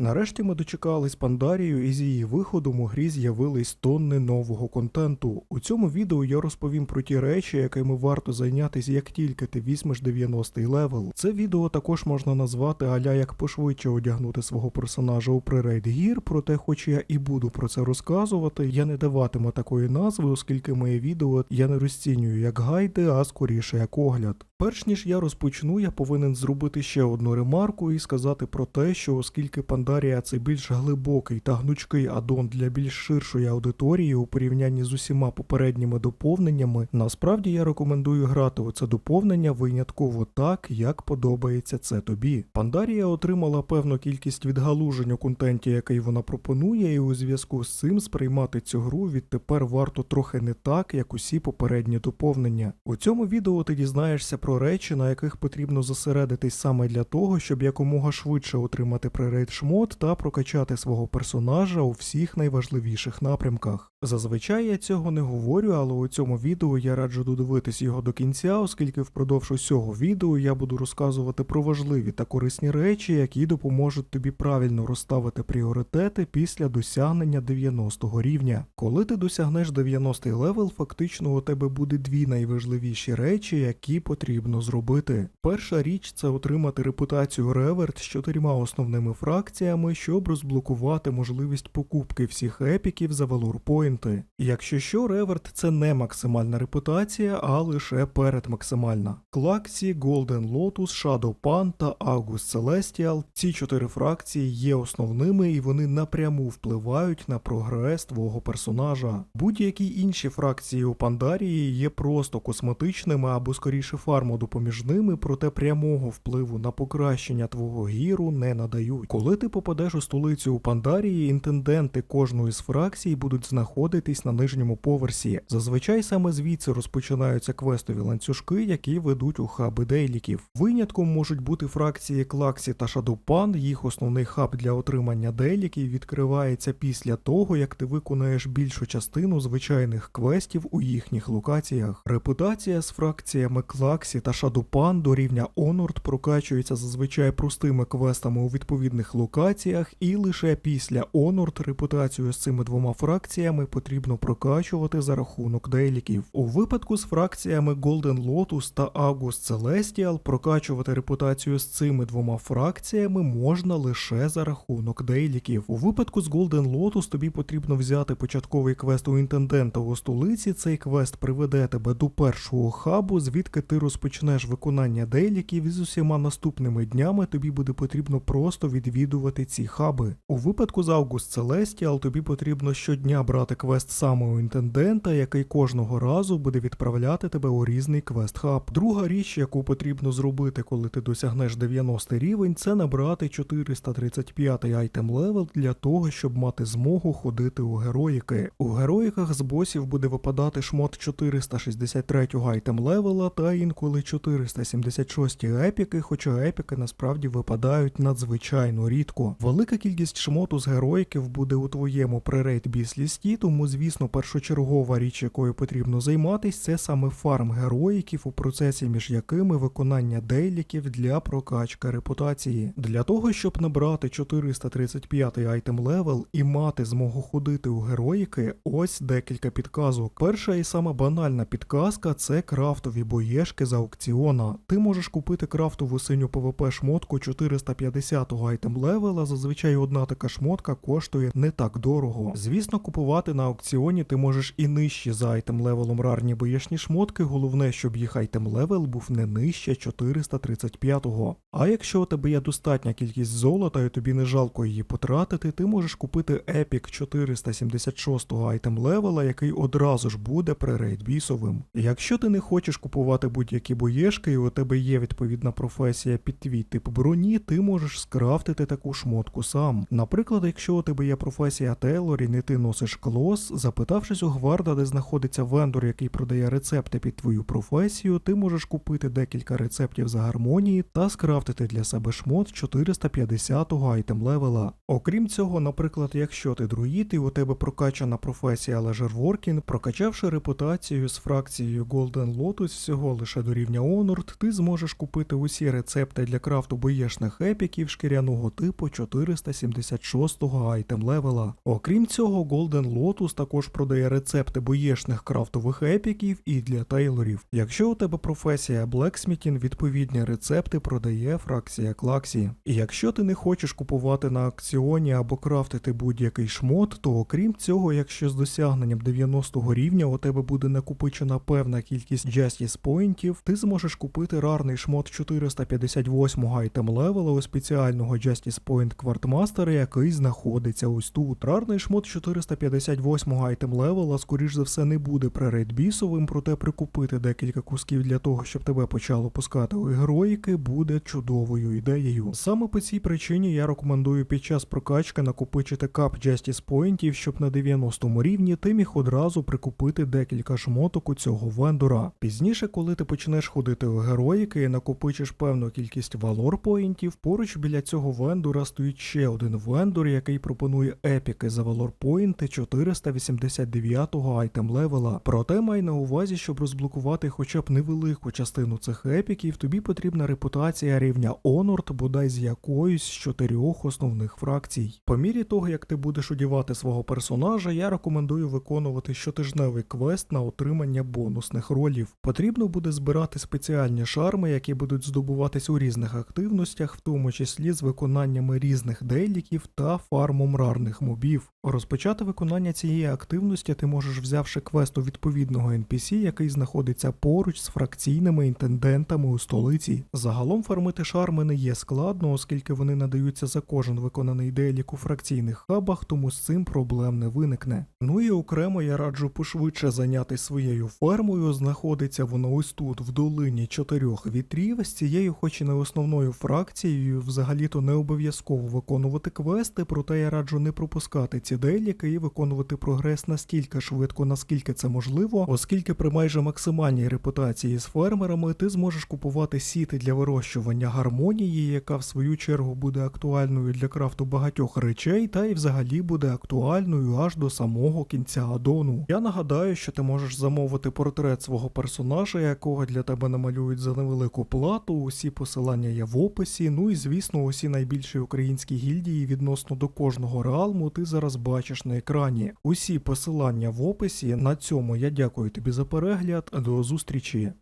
Нарешті ми дочекались Пандарію, і з її виходом у грі з'явились тонни нового контенту. У цьому відео я розповім про ті речі, якими варто зайнятися, як тільки ти візьмеш 90-й левел. Це відео також можна назвати аля як пошвидше одягнути свого персонажа у прирейд гір, проте, хоч я і буду про це розказувати, я не даватиму такої назви, оскільки моє відео я не розцінюю як гайди, а скоріше як огляд. Перш ніж я розпочну, я повинен зробити ще одну ремарку і сказати про те, що оскільки Пандарія це більш глибокий та гнучкий аддон для більш ширшої аудиторії у порівнянні з усіма попередніми доповненнями, насправді я рекомендую грати у це доповнення винятково так, як подобається це тобі. Пандарія отримала певну кількість відгалужень у контенті, який вона пропонує, і у зв'язку з цим сприймати цю гру відтепер варто трохи не так, як усі попередні доповнення. У цьому відео ти дізнаєшся про речі, на яких потрібно зосередитись саме для того, щоб якомога швидше отримати прирейд шмот та прокачати свого персонажа у всіх найважливіших напрямках. Зазвичай я цього не говорю, але у цьому відео я раджу додивитись його до кінця, оскільки впродовж усього відео я буду розказувати про важливі та корисні речі, які допоможуть тобі правильно розставити пріоритети після досягнення 90-го рівня. Коли ти досягнеш 90-й левел, фактично у тебе буде дві найважливіші речі, які потрібно зробити. Перша річ це отримати репутацію реверт з чотирма основними фракціями, щоб розблокувати можливість покупки всіх епіків за валорпойнти. Якщо що, реверт це не максимальна репутація, а лише передмаксимальна. Клаксі, Golden Lotus, Shadow Pan та August Celestial – ці чотири фракції є основними і вони напряму впливають на прогрес твого персонажа. Будь-які інші фракції у Пандарії є просто косметичними або скоріше фарму допоміжними, проте прямого впливу на покращення твого гіру не надають. Коли ти попадеш у столицю у Пандарії, інтенденти кожної з фракцій будуть знаходитись на нижньому поверсі. Зазвичай саме звідси розпочинаються квестові ланцюжки, які ведуть у хаби дейліків. Винятком можуть бути фракції Клаксі та Шадопан. Їх основний хаб для отримання дейліків відкривається після того, як ти виконаєш більшу частину звичайних квестів у їхніх локаціях. Репутація з фракціями Клаксі та Шадопан до рівня Онорд прокачується зазвичай простими квестами у відповідних локаціях, і лише після Онорд репутацію з цими двома фракціями потрібно прокачувати за рахунок дейліків. У випадку з фракціями Golden Lotus та August Celestial прокачувати репутацію з цими двома фракціями можна лише за рахунок дейліків. У випадку з Golden Lotus тобі потрібно взяти початковий квест у інтендента у столиці. Цей квест приведе тебе до першого хабу, звідки ти розпочнеш виконання дейліків, і з усіма наступними днями тобі буде потрібно просто відвідувати ці хаби. У випадку з August Celestial тобі потрібно щодня брати квест саме у інтендента, який кожного разу буде відправляти тебе у різний квест хаб. Друга річ, яку потрібно зробити, коли ти досягнеш 90 рівень, це набрати 435 айтем левел для того, щоб мати змогу ходити у героїки. У героїках з босів буде випадати шмот 463 айтем левела та інколи 476 епіки, хоча епіки насправді випадають надзвичайно рідко. Велика кількість шмоту з героїків буде у твоєму пререйд біс-лісті, тому звісно, першочергова річ, якою потрібно займатись, це саме фарм героїків, у процесі між якими виконання дейліків для прокачки репутації. Для того, щоб набрати 435 айтем левел і мати змогу ходити у героїки, ось декілька підказок. Перша і сама банальна підказка це крафтові боєшки з аукціона. Ти можеш купити крафтову синю ПВП шмотку 450 айтем левела. Зазвичай одна така шмотка коштує не так дорого. Звісно, купувати на аукціоні ти можеш і нижчі за айтем левелом рарні боєшні шмотки. Головне, щоб їх айтем левел був не нижче 435-го. А якщо у тебе є достатня кількість золота і тобі не жалко її потратити, ти можеш купити епік 476-го айтем левела, який одразу ж буде пререйдбісовим. Якщо ти не хочеш купувати будь-які боєшки, і у тебе є відповідна професія під твій тип броні, ти можеш скрафтити таку шмотку сам. Наприклад, якщо у тебе є професія Тейлорін і ти носиш клос, запитавшись у гварда, де знаходиться вендор, який продає рецепти під твою професію, ти можеш купити декілька рецептів за гармонії та скрафтити для себе шмот 450-го айтем левела. Окрім цього, наприклад, якщо ти друїд і у тебе прокачана професія лежерворкін, прокачавши репутацію з фракцією Golden Lotus всього лише до рівня Honored, ти зможеш купити усі рецепти для крафту боєшних епіків шкіряного типу 476 айтем левела. Окрім цього, Golden Lotus також продає рецепти боєшних крафтових епіків і для тейлорів. Якщо у тебе професія Blacksmithing, відповідні рецепти продає фракція Клаксі. І якщо ти не хочеш купувати на акціоні або крафтити будь-який шмот, то окрім цього, якщо з досягненням 90-го рівня у тебе буде накопичена певна кількість Justice Pointів, ти зможеш купити рарний шмот 458 айтем левела у спеціального Justice Point Квартмастера, який знаходиться ось тут. Рарний шмот 458 айтем левела, скоріш за все, не буде пререйдбісовим, проте прикупити декілька кусків для того, щоб тебе почало пускати у героїки, буде чудовою ідеєю. Саме по цій причині я рекомендую під час прокачки накопичити кап Justice Pointів, щоб на 90 рівні ти міг одразу прикупити декілька шмоток у цього вендора. Пізніше, коли ти почнеш ходити у героїки і накопичиш певну кількість валор поінтів, поруч біля цього вендора стоїть ще один вендор, який пропонує епіки за валор поінти 489-го айтем левела. Проте май на увазі, щоб розблокувати хоча б невелику частину цих епіків, тобі потрібна репутація рівня Honored, бодай з якоюсь з чотирьох основних фракцій. По мірі того, як ти будеш одівати свого персонажа, я рекомендую виконувати щотижневий квест на отримання бонусних ролів. Потрібно буде збирати спеціальні шарми, які будуть здобуватись у різних активностях, в тому числі з виконаннями різних дейліків та фармом рарних мобів. Розпочати виконання цієї активності ти можеш взявши квест у відповідного NPC, який знаходиться поруч з фракційними інтендентами у столиці. Загалом фармити шарми не є складно, оскільки вони надаються за кожен виконаний дейлік у фракційних хабах, тому з цим проблем не виникне. Ну і окремо я раджу пошвидше зайнятися своєю фермою. Знаходиться воно ось тут, в долині чотирьох вітрів. З цією, хоч і не основною фракцією, взагалі-то не обов'язково виконувати квести, проте я раджу не пропускати ці дейліки і виконувати прогрес настільки швидко, наскільки це можливо, оскільки при майже максимальній репутації з фермерами ти зможеш купувати сіти для вирощування гармонії, яка в свою чергу буде актуальною для крафту багатьох речей, та й взагалі буде актуальною аж до самого кінця адону. Я нагадаю, що ти можеш замовити портрет свого персонажа, якого для тебе намалюють за невелику плату. Усі посилання є в описі. Ну і звісно, усі найбільші українські гільдії відносно до кожного реалму ти зараз бачиш на екрані. Усі посилання в описі. На цьому я дякую тобі за перегляд. До зустрічі.